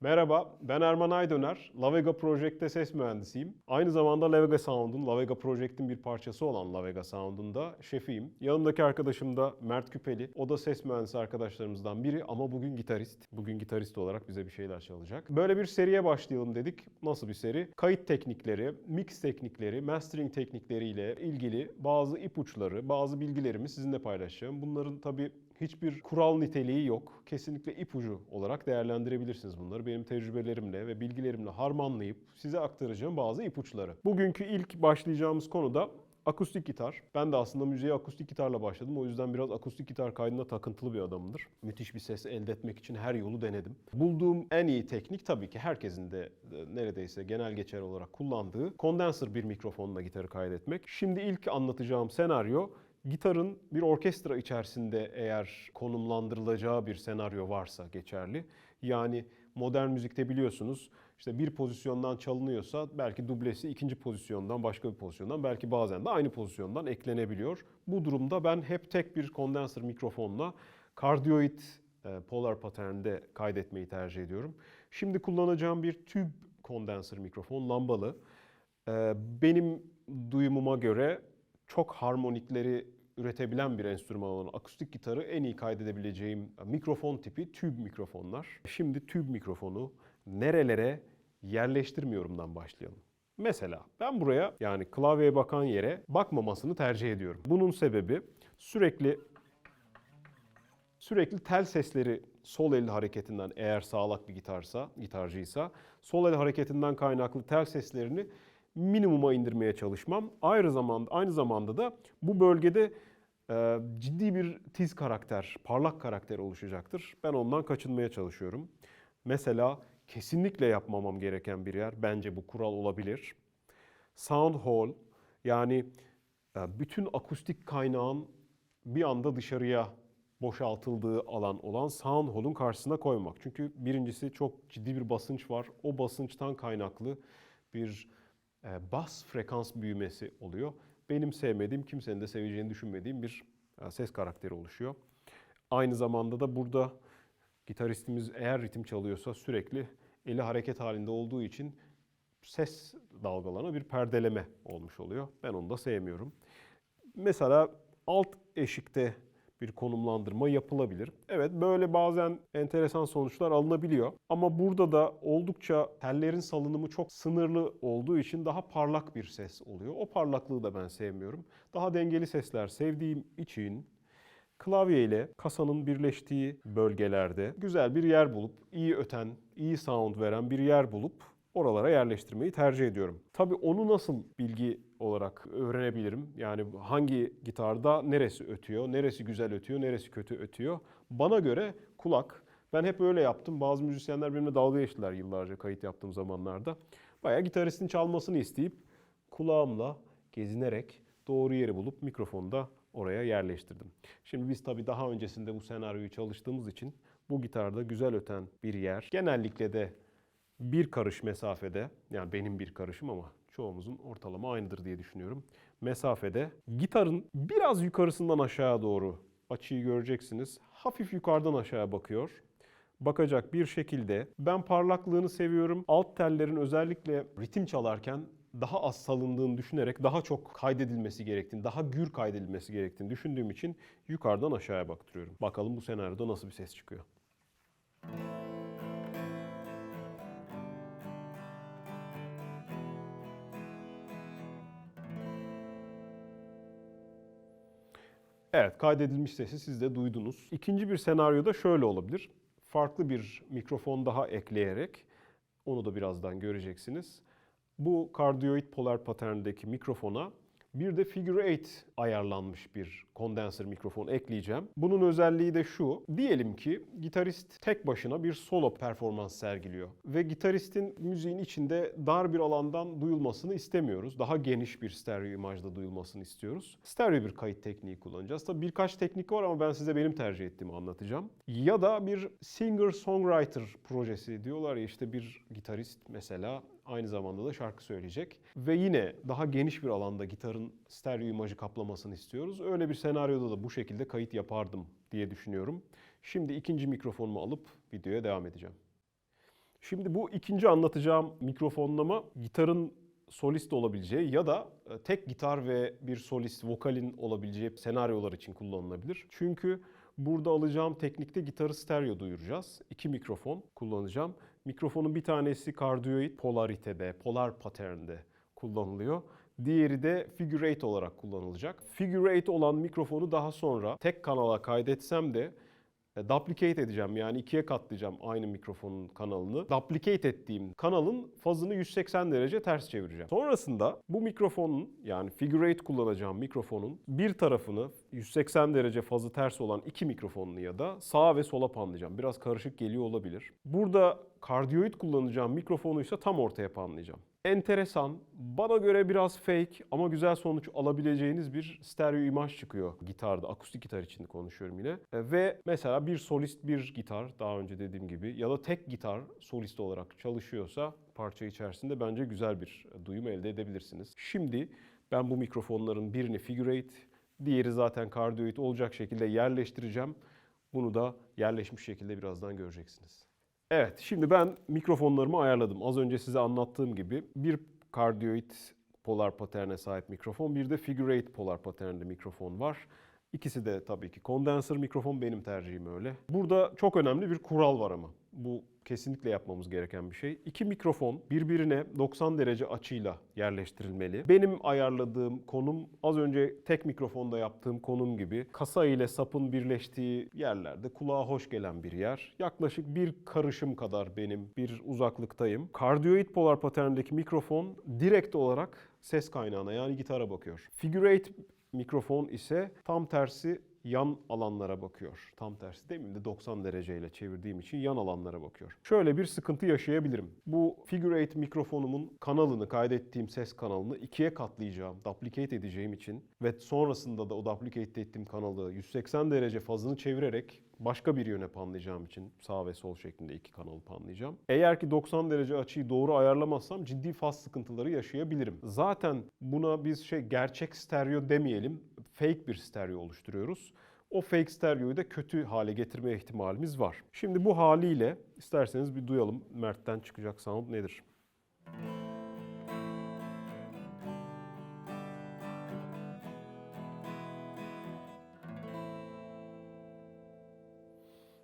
Merhaba, ben Erman Aydöner. Lavega Project'te ses mühendisiyim. Aynı zamanda Lavega Sound'un, Lavega Project'in bir parçası olan Lavega Sound'un da şefiyim. Yanımdaki arkadaşım da Mert Küpeli. O da ses mühendisi arkadaşlarımızdan biri ama bugün gitarist. Bugün gitarist olarak bize bir şeyler çalacak. Böyle bir seriye başlayalım dedik. Nasıl bir seri? Kayıt teknikleri, mix teknikleri, mastering teknikleriyle ilgili bazı ipuçları, bazı bilgilerimi sizinle paylaşacağım. Bunların tabii hiçbir kural niteliği yok. Kesinlikle ipucu olarak değerlendirebilirsiniz bunları. Benim tecrübelerimle ve bilgilerimle harmanlayıp size aktaracağım bazı ipuçları. Bugünkü ilk başlayacağımız konu da akustik gitar. Ben de aslında müziğe akustik gitarla başladım. O yüzden biraz akustik gitar kaydına takıntılı bir adamımdır. Müthiş bir ses elde etmek için her yolu denedim. Bulduğum en iyi teknik tabii ki herkesin de e, neredeyse genel geçer olarak kullandığı kondenser bir mikrofonla gitarı kaydetmek. Şimdi ilk anlatacağım senaryo gitarın bir orkestra içerisinde eğer konumlandırılacağı bir senaryo varsa geçerli. Yani modern müzikte biliyorsunuz işte bir pozisyondan çalınıyorsa belki dublesi ikinci pozisyondan başka bir pozisyondan belki bazen de aynı pozisyondan eklenebiliyor. Bu durumda ben hep tek bir kondenser mikrofonla kardioid e, polar paternde kaydetmeyi tercih ediyorum. Şimdi kullanacağım bir tüb kondenser mikrofon lambalı. E, Benim duyumuma göre çok harmonikleri üretebilen bir enstrüman olan akustik gitarı en iyi kaydedebileceğim mikrofon tipi tüb mikrofonlar. Şimdi tüb mikrofonu nerelere yerleştirmiyorumdan başlayalım. Mesela ben buraya yani klavyeye bakan yere bakmamasını tercih ediyorum. Bunun sebebi sürekli sürekli tel sesleri sol el hareketinden eğer sağlak bir gitarsa, gitarcıysa sol el hareketinden kaynaklı tel seslerini minimuma indirmeye çalışmam. Aynı zamanda aynı zamanda da bu bölgede ciddi bir tiz karakter, parlak karakter oluşacaktır. Ben ondan kaçınmaya çalışıyorum. Mesela kesinlikle yapmamam gereken bir yer bence bu kural olabilir. Sound hall yani e, bütün akustik kaynağın bir anda dışarıya boşaltıldığı alan olan sound hall'un karşısına koymak. Çünkü birincisi çok ciddi bir basınç var. O basınçtan kaynaklı bir e, bas frekans büyümesi oluyor. Benim sevmediğim, kimsenin de seveceğini düşünmediğim bir e, ses karakteri oluşuyor. Aynı zamanda da burada gitaristimiz eğer ritim çalıyorsa sürekli eli hareket halinde olduğu için ses dalgalarına bir perdeleme olmuş oluyor. Ben onu da sevmiyorum. Mesela alt eşikte bir konumlandırma yapılabilir. Evet böyle bazen enteresan sonuçlar alınabiliyor. Ama burada da oldukça tellerin salınımı çok sınırlı olduğu için daha parlak bir ses oluyor. O parlaklığı da ben sevmiyorum. Daha dengeli sesler sevdiğim için klavye ile kasanın birleştiği bölgelerde güzel bir yer bulup iyi öten, iyi sound veren bir yer bulup oralara yerleştirmeyi tercih ediyorum. Tabii onu nasıl bilgi olarak öğrenebilirim? Yani hangi gitarda neresi ötüyor, neresi güzel ötüyor, neresi kötü ötüyor? Bana göre kulak. Ben hep öyle yaptım. Bazı müzisyenler benimle dalga geçtiler yıllarca kayıt yaptığım zamanlarda. Bayağı gitaristin çalmasını isteyip kulağımla gezinerek doğru yeri bulup mikrofonu da oraya yerleştirdim. Şimdi biz tabii daha öncesinde bu senaryoyu çalıştığımız için bu gitarda güzel öten bir yer. Genellikle de bir karış mesafede, yani benim bir karışım ama çoğumuzun ortalama aynıdır diye düşünüyorum. Mesafede gitarın biraz yukarısından aşağı doğru açıyı göreceksiniz. Hafif yukarıdan aşağı bakıyor. Bakacak bir şekilde ben parlaklığını seviyorum. Alt tellerin özellikle ritim çalarken daha az salındığını düşünerek daha çok kaydedilmesi gerektiğini, daha gür kaydedilmesi gerektiğini düşündüğüm için yukarıdan aşağıya baktırıyorum. Bakalım bu senaryoda nasıl bir ses çıkıyor. Evet, kaydedilmiş sesi siz de duydunuz. İkinci bir senaryoda şöyle olabilir. Farklı bir mikrofon daha ekleyerek, onu da birazdan göreceksiniz. Bu kardioid polar paterndeki mikrofona bir de figure 8 ayarlanmış bir kondenser mikrofon ekleyeceğim. Bunun özelliği de şu. Diyelim ki gitarist tek başına bir solo performans sergiliyor ve gitaristin müziğin içinde dar bir alandan duyulmasını istemiyoruz. Daha geniş bir stereo imajda duyulmasını istiyoruz. Stereo bir kayıt tekniği kullanacağız. Tabii birkaç teknik var ama ben size benim tercih ettiğimi anlatacağım. Ya da bir singer-songwriter projesi diyorlar ya işte bir gitarist mesela aynı zamanda da şarkı söyleyecek. Ve yine daha geniş bir alanda gitarın stereo imajı kaplamasını istiyoruz. Öyle bir senaryoda da bu şekilde kayıt yapardım diye düşünüyorum. Şimdi ikinci mikrofonumu alıp videoya devam edeceğim. Şimdi bu ikinci anlatacağım mikrofonlama gitarın solist olabileceği ya da e, tek gitar ve bir solist vokalin olabileceği senaryolar için kullanılabilir. Çünkü burada alacağım teknikte gitarı stereo duyuracağız. İki mikrofon kullanacağım. Mikrofonun bir tanesi kardioid polaritede, polar paternde kullanılıyor. Diğeri de figure eight olarak kullanılacak. Figure eight olan mikrofonu daha sonra tek kanala kaydetsem de duplicate edeceğim yani ikiye katlayacağım aynı mikrofonun kanalını. Duplicate ettiğim kanalın fazını 180 derece ters çevireceğim. Sonrasında bu mikrofonun yani figure eight kullanacağım mikrofonun bir tarafını 180 derece fazı ters olan iki mikrofonunu ya da sağa ve sola panlayacağım. Biraz karışık geliyor olabilir. Burada kardioid kullanacağım mikrofonu ise tam ortaya panlayacağım. Enteresan, bana göre biraz fake ama güzel sonuç alabileceğiniz bir stereo imaj çıkıyor gitarda. Akustik gitar için konuşuyorum yine. E, Ve mesela bir solist bir gitar daha önce dediğim gibi ya da tek gitar solist olarak çalışıyorsa parça içerisinde bence güzel bir duyum elde edebilirsiniz. Şimdi ben bu mikrofonların birini figure eight, diğeri zaten kardioid olacak şekilde yerleştireceğim. Bunu da yerleşmiş şekilde birazdan göreceksiniz. Evet, şimdi ben mikrofonlarımı ayarladım. Az önce size anlattığım gibi bir kardioid polar paterne sahip mikrofon, bir de figure eight polar paternli mikrofon var. İkisi de tabii ki kondenser mikrofon benim tercihim öyle. Burada çok önemli bir kural var ama. Bu kesinlikle yapmamız gereken bir şey. İki mikrofon birbirine 90 derece açıyla yerleştirilmeli. Benim ayarladığım konum az önce tek mikrofonda yaptığım konum gibi kasa ile sapın birleştiği yerlerde kulağa hoş gelen bir yer. Yaklaşık bir karışım kadar benim bir uzaklıktayım. Kardioid polar paterndeki mikrofon direkt olarak ses kaynağına yani gitara bakıyor. Figure eight mikrofon ise tam tersi yan alanlara bakıyor. Tam tersi mi? De 90 dereceyle çevirdiğim için yan alanlara bakıyor. Şöyle bir sıkıntı yaşayabilirim. Bu figure eight mikrofonumun kanalını, kaydettiğim ses kanalını ikiye katlayacağım, duplicate edeceğim için ve sonrasında da o duplicate ettiğim kanalı 180 derece fazını çevirerek başka bir yöne panlayacağım için sağ ve sol şeklinde iki kanalı panlayacağım. Eğer ki 90 derece açıyı doğru ayarlamazsam ciddi faz sıkıntıları yaşayabilirim. Zaten buna biz şey gerçek stereo demeyelim, fake bir stereo oluşturuyoruz. O fake stereoyu da kötü hale getirme ihtimalimiz var. Şimdi bu haliyle isterseniz bir duyalım Mert'ten çıkacak sound nedir?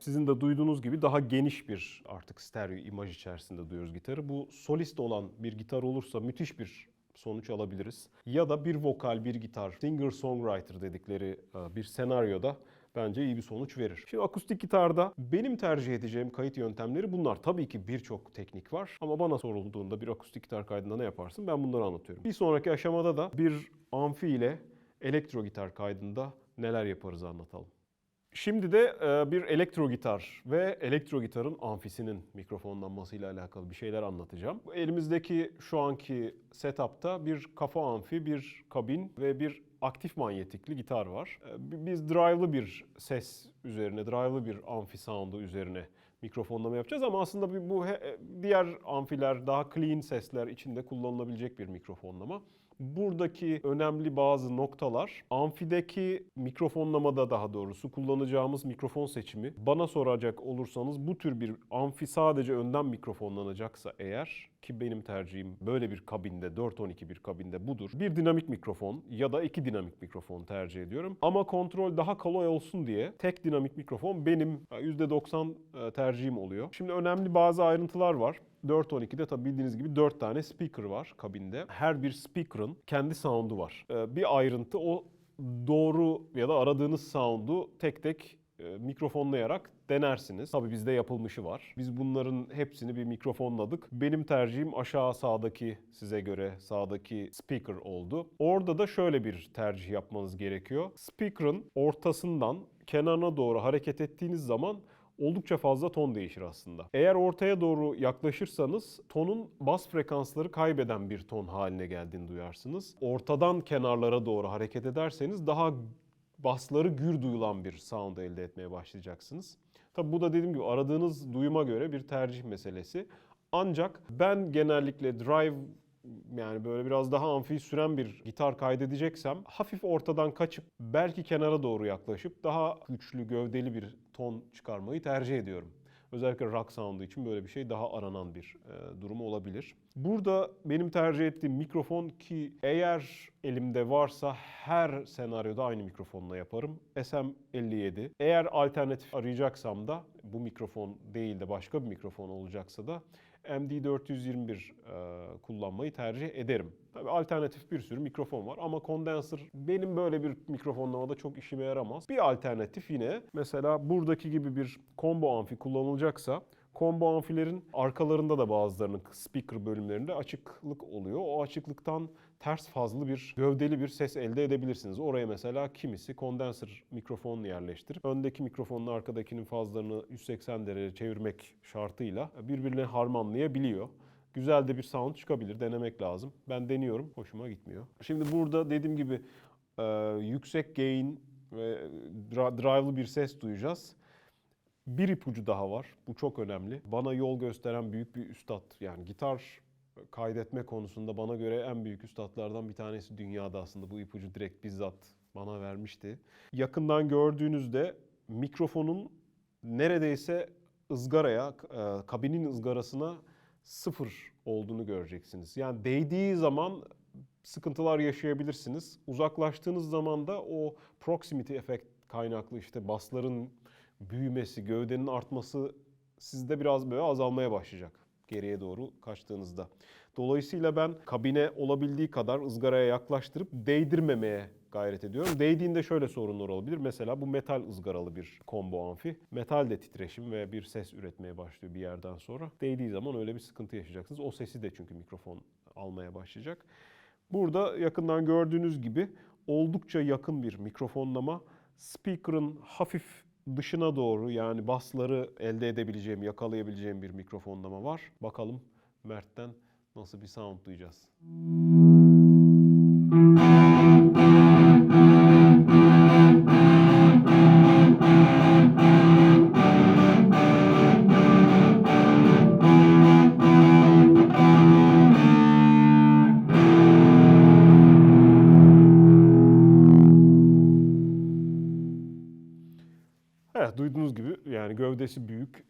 Sizin de duyduğunuz gibi daha geniş bir artık stereo imaj içerisinde duyuyoruz gitarı. Bu solist olan bir gitar olursa müthiş bir sonuç alabiliriz. Ya da bir vokal, bir gitar, singer-songwriter dedikleri e, bir senaryoda bence iyi bir sonuç verir. Şimdi akustik gitarda benim tercih edeceğim kayıt yöntemleri bunlar. Tabii ki birçok teknik var ama bana sorulduğunda bir akustik gitar kaydında ne yaparsın ben bunları anlatıyorum. Bir sonraki aşamada da bir amfi ile elektro gitar kaydında neler yaparız anlatalım. Şimdi de e, bir elektro gitar ve elektro gitarın amfisinin mikrofonlanmasıyla alakalı bir şeyler anlatacağım. Elimizdeki şu anki setup'ta bir kafa amfi, bir kabin ve bir aktif manyetikli gitar var. E, Biz drive'lı bir ses üzerine, drive'lı bir amfi sound'u üzerine mikrofonlama yapacağız ama aslında bu he- diğer amfiler daha clean sesler içinde kullanılabilecek bir mikrofonlama. Buradaki önemli bazı noktalar amfideki mikrofonlamada daha doğrusu kullanacağımız mikrofon seçimi. Bana soracak olursanız bu tür bir amfi sadece önden mikrofonlanacaksa eğer ki benim tercihim böyle bir kabinde 412 bir kabinde budur. Bir dinamik mikrofon ya da iki dinamik mikrofon tercih ediyorum. Ama kontrol daha kolay olsun diye tek dinamik mikrofon benim %90 tercihim oluyor. Şimdi önemli bazı ayrıntılar var. 412'de tabii bildiğiniz gibi 4 tane speaker var kabinde. Her bir speaker'ın kendi sound'u var. Ee, Bir ayrıntı o doğru ya da aradığınız sound'u tek tek e, mikrofonlayarak denersiniz. Tabii bizde yapılmışı var. Biz bunların hepsini bir mikrofonladık. Benim tercihim aşağı sağdaki size göre sağdaki speaker oldu. Orada da şöyle bir tercih yapmanız gerekiyor. Speaker'ın ortasından kenarına doğru hareket ettiğiniz zaman oldukça fazla ton değişir aslında. Eğer ortaya doğru yaklaşırsanız tonun bas frekansları kaybeden bir ton haline geldiğini duyarsınız. Ortadan kenarlara doğru hareket ederseniz daha basları gür duyulan bir sound elde etmeye başlayacaksınız. Tabi bu da dediğim gibi aradığınız duyuma göre bir tercih meselesi. Ancak ben genellikle drive yani böyle biraz daha amfi süren bir gitar kaydedeceksem hafif ortadan kaçıp belki kenara doğru yaklaşıp daha güçlü gövdeli bir ton çıkarmayı tercih ediyorum. Özellikle rock sound'u için böyle bir şey daha aranan bir e, durum olabilir. Burada benim tercih ettiğim mikrofon ki eğer elimde varsa her senaryoda aynı mikrofonla yaparım. SM57. Eğer alternatif arayacaksam da bu mikrofon değil de başka bir mikrofon olacaksa da MD421 e, kullanmayı tercih ederim. Tabii alternatif bir sürü mikrofon var ama kondenser benim böyle bir mikrofonlamada çok işime yaramaz. Bir alternatif yine mesela buradaki gibi bir combo amfi kullanılacaksa combo amfilerin arkalarında da bazılarının speaker bölümlerinde açıklık oluyor. O açıklıktan ters fazlı bir gövdeli bir ses elde edebilirsiniz. Oraya mesela kimisi kondenser mikrofon yerleştirip öndeki mikrofonla arkadakinin fazlarını 180 derece çevirmek şartıyla birbirine harmanlayabiliyor. Güzel de bir sound çıkabilir. Denemek lazım. Ben deniyorum. Hoşuma gitmiyor. Şimdi burada dediğim gibi e, yüksek gain ve drive'lı bir ses duyacağız. Bir ipucu daha var. Bu çok önemli. Bana yol gösteren büyük bir üstad. Yani gitar kaydetme konusunda bana göre en büyük üstadlardan bir tanesi dünyada aslında. Bu ipucu direkt bizzat bana vermişti. Yakından gördüğünüzde mikrofonun neredeyse ızgaraya, e, kabinin ızgarasına sıfır olduğunu göreceksiniz. Yani değdiği zaman sıkıntılar yaşayabilirsiniz. Uzaklaştığınız zaman da o proximity efekt kaynaklı işte basların büyümesi, gövdenin artması sizde biraz böyle azalmaya başlayacak geriye doğru kaçtığınızda. Dolayısıyla ben kabine olabildiği kadar ızgaraya yaklaştırıp değdirmemeye gayret ediyorum. Değdiğinde şöyle sorunlar olabilir. Mesela bu metal ızgaralı bir combo amfi. Metal de titreşim ve bir ses üretmeye başlıyor bir yerden sonra. Değdiği zaman öyle bir sıkıntı yaşayacaksınız. O sesi de çünkü mikrofon almaya başlayacak. Burada yakından gördüğünüz gibi oldukça yakın bir mikrofonlama. Speaker'ın hafif dışına doğru yani basları elde edebileceğim, yakalayabileceğim bir mikrofonlama var. Bakalım Mert'ten nasıl bir sound duyacağız. Evet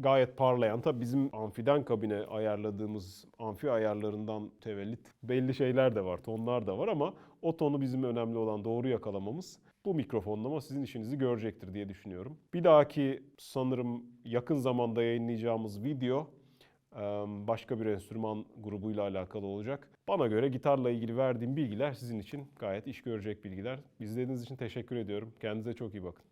gayet parlayan. Tabii bizim amfiden kabine ayarladığımız amfi ayarlarından tevellit belli şeyler de var, tonlar da var ama o tonu bizim önemli olan doğru yakalamamız bu mikrofonlama sizin işinizi görecektir diye düşünüyorum. Bir dahaki sanırım yakın zamanda yayınlayacağımız video başka bir enstrüman grubuyla alakalı olacak. Bana göre gitarla ilgili verdiğim bilgiler sizin için gayet iş görecek bilgiler. İzlediğiniz için teşekkür ediyorum. Kendinize çok iyi bakın.